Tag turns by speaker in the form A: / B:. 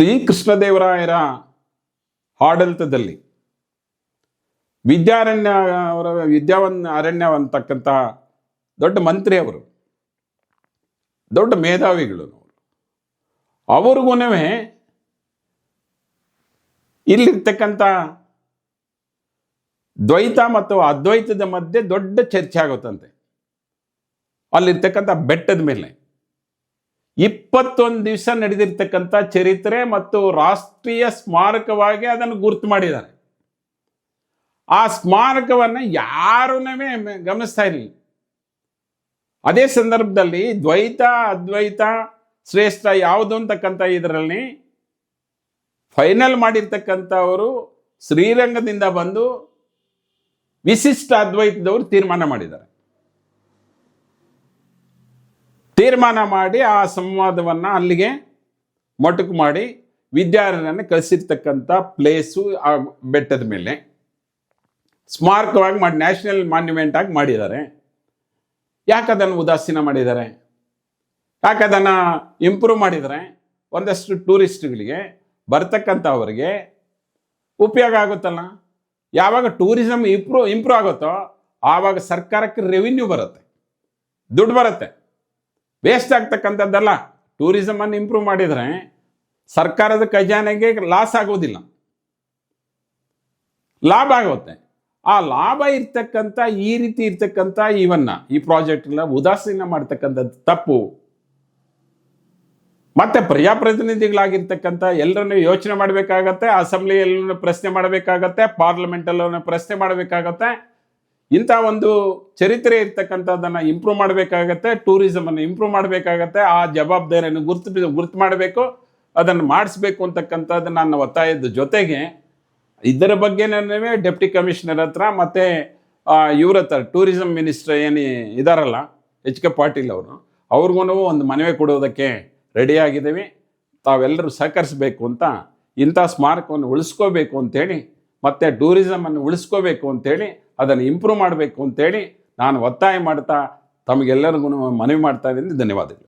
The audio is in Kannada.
A: ಶ್ರೀಕೃಷ್ಣದೇವರಾಯರ ಆಡಳಿತದಲ್ಲಿ ವಿದ್ಯಾರಣ್ಯ ಅವರ ವಿದ್ಯಾವನ್ ಅರಣ್ಯ ಅಂತಕ್ಕಂಥ ದೊಡ್ಡ ಮಂತ್ರಿ ಅವರು ದೊಡ್ಡ ಮೇಧಾವಿಗಳು ಅವ್ರಿಗೂ ಇಲ್ಲಿರ್ತಕ್ಕಂಥ ದ್ವೈತ ಮತ್ತು ಅದ್ವೈತದ ಮಧ್ಯೆ ದೊಡ್ಡ ಚರ್ಚೆ ಆಗುತ್ತಂತೆ. ಅಲ್ಲಿರ್ತಕ್ಕಂಥ ಬೆಟ್ಟದ ಮೇಲೆ. ಇಪ್ಪತ್ತೊಂದು ದಿವಸ ನಡೆದಿರ್ತಕ್ಕಂಥ ಚರಿತ್ರೆ ಮತ್ತು ರಾಷ್ಟ್ರೀಯ ಸ್ಮಾರಕವಾಗಿ ಅದನ್ನು ಗುರುತು ಮಾಡಿದ್ದಾರೆ. ಆ ಸ್ಮಾರಕವನ್ನು ಯಾರೂ ಗಮನಿಸ್ತಾ ಇರಲಿಲ್ಲ. ಅದೇ ಸಂದರ್ಭದಲ್ಲಿ ದ್ವೈತ, ಅದ್ವೈತ, ಶ್ರೇಷ್ಠ ಯಾವುದು ಅಂತಕ್ಕಂಥ ಇದರಲ್ಲಿ ಫೈನಲ್ ಮಾಡಿರ್ತಕ್ಕಂಥವರು ಶ್ರೀರಂಗದಿಂದ ಬಂದು ವಿಶಿಷ್ಟ ಅದ್ವೈತದವರು ತೀರ್ಮಾನ ಮಾಡಿದ್ದಾರೆ. ತೀರ್ಮಾನ ಮಾಡಿ ಆ ಸಂವಾದವನ್ನು ಅಲ್ಲಿಗೆ ಮೊಟಕು ಮಾಡಿ ವಿದ್ಯಾರ್ಥಿಯನ್ನು ಕಳಿಸಿರ್ತಕ್ಕಂಥ ಪ್ಲೇಸು ಆ ಬೆಟ್ಟದ ಮೇಲೆ. ಸ್ಮಾರಕವಾಗಿ ಮಾಡಿ, ನ್ಯಾಷನಲ್ ಮಾನ್ಯುಮೆಂಟ್ ಆಗಿ ಮಾಡಿದ್ದಾರೆ. ಯಾಕೆ ಅದನ್ನು ಉದಾಸೀನ ಮಾಡಿದ್ದಾರೆ? ಯಾಕೆ ಅದನ್ನು ಇಂಪ್ರೂವ್ ಮಾಡಿದರೆ ಒಂದಷ್ಟು ಟೂರಿಸ್ಟ್ಗಳಿಗೆ, ಬರ್ತಕ್ಕಂಥವ್ರಿಗೆ ಉಪಯೋಗ ಆಗುತ್ತಲ್ಲ? ಯಾವಾಗ ಟೂರಿಸಮ್ ಇಂಪ್ರೂವ್ ಇಂಪ್ರೂವ್ ಆಗುತ್ತೋ, ಆವಾಗ ಸರ್ಕಾರಕ್ಕೆ ರೆವಿನ್ಯೂ ಬರುತ್ತೆ. ದುಡ್ಡು ಬರುತ್ತೆ. ವೇಸ್ಟ್ ಆಗ್ತಕ್ಕಂಥದ್ದಲ್ಲ. ಟೂರಿಸಮನ್ನು ಇಂಪ್ರೂವ್ ಮಾಡಿದರೆ ಸರ್ಕಾರದ ಖಜಾನೆಗೆ ಲಾಸ್ ಆಗೋದಿಲ್ಲ. ಲಾಭ ಆಗುತ್ತೆ. ಆ ಲಾಭ ಇರ್ತಕ್ಕಂಥ, ಈ ರೀತಿ ಇರ್ತಕ್ಕಂಥ ಇವನ್ನ ಈ ಪ್ರಾಜೆಕ್ಟ್ನ ಉದಾಸೀನ ಮಾಡ್ತಕ್ಕಂಥದ್ದು ತಪ್ಪು. ಮತ್ತೆ ಪ್ರಜಾಪ್ರತಿನಿಧಿಗಳಾಗಿರ್ತಕ್ಕಂಥ ಎಲ್ಲರನ್ನು ಯೋಚನೆ ಮಾಡಬೇಕಾಗತ್ತೆ, ಅಸೆಂಬ್ಲಿಯಲ್ಲೂ ಪ್ರಶ್ನೆ ಮಾಡಬೇಕಾಗತ್ತೆ ಪಾರ್ಲಿಮೆಂಟಲ್ಲೂ ಪ್ರಶ್ನೆ ಮಾಡಬೇಕಾಗತ್ತೆ. ಇಂಥ ಒಂದು ಚರಿತ್ರೆ ಇರ್ತಕ್ಕಂಥದ್ದನ್ನು ಇಂಪ್ರೂವ್ ಮಾಡಬೇಕಾಗತ್ತೆ ಟೂರಿಸಮನ್ನು ಇಂಪ್ರೂವ್ ಮಾಡಬೇಕಾಗತ್ತೆ, ಆ ಜವಾಬ್ದಾರಿಯನ್ನು ಗುರುತು ಗುರುತು ಮಾಡಬೇಕು, ಅದನ್ನು ಮಾಡಿಸ್ಬೇಕು ಅಂತಕ್ಕಂಥದ್ದು ನನ್ನ ಒತ್ತಾಯದ ಜೊತೆಗೆ ಇದರ ಬಗ್ಗೆ ಡೆಪ್ಟಿ ಕಮಿಷನರ್ ಹತ್ರ ಮತ್ತು ಇವ್ರ ಹತ್ರ ಟೂರಿಸಂ ಮಿನಿಸ್ಟರ್ ಏನು ಇದಾರಲ್ಲ ಎಚ್ ಕೆ ಪಾಟೀಲ್ ಅವರು, ಅವ್ರಿಗೂ ಒಂದು ಮನವಿ ಕೊಡೋದಕ್ಕೆ ರೆಡಿಯಾಗಿದ್ದೀವಿ ತಾವೆಲ್ಲರೂ ಸಹಕರಿಸಬೇಕು ಅಂತ, ಇಂಥ ಸ್ಮಾರಕವನ್ನು ಉಳಿಸ್ಕೋಬೇಕು ಅಂತೇಳಿ, ಮತ್ತು ಟೂರಿಸಮನ್ನು ಉಳಿಸ್ಕೋಬೇಕು ಅಂತೇಳಿ ಅದನ್ನು ಇಂಪ್ರೂವ್ ಮಾಡಬೇಕು ಅಂತೇಳಿ ನಾನು ಒತ್ತಾಯ ಮಾಡ್ತಾ ತಮಗೆಲ್ಲರಿಗೂ ಮನವಿ ಮಾಡ್ತಾ ಇದ್ದೀನಿ. ಧನ್ಯವಾದಗಳು.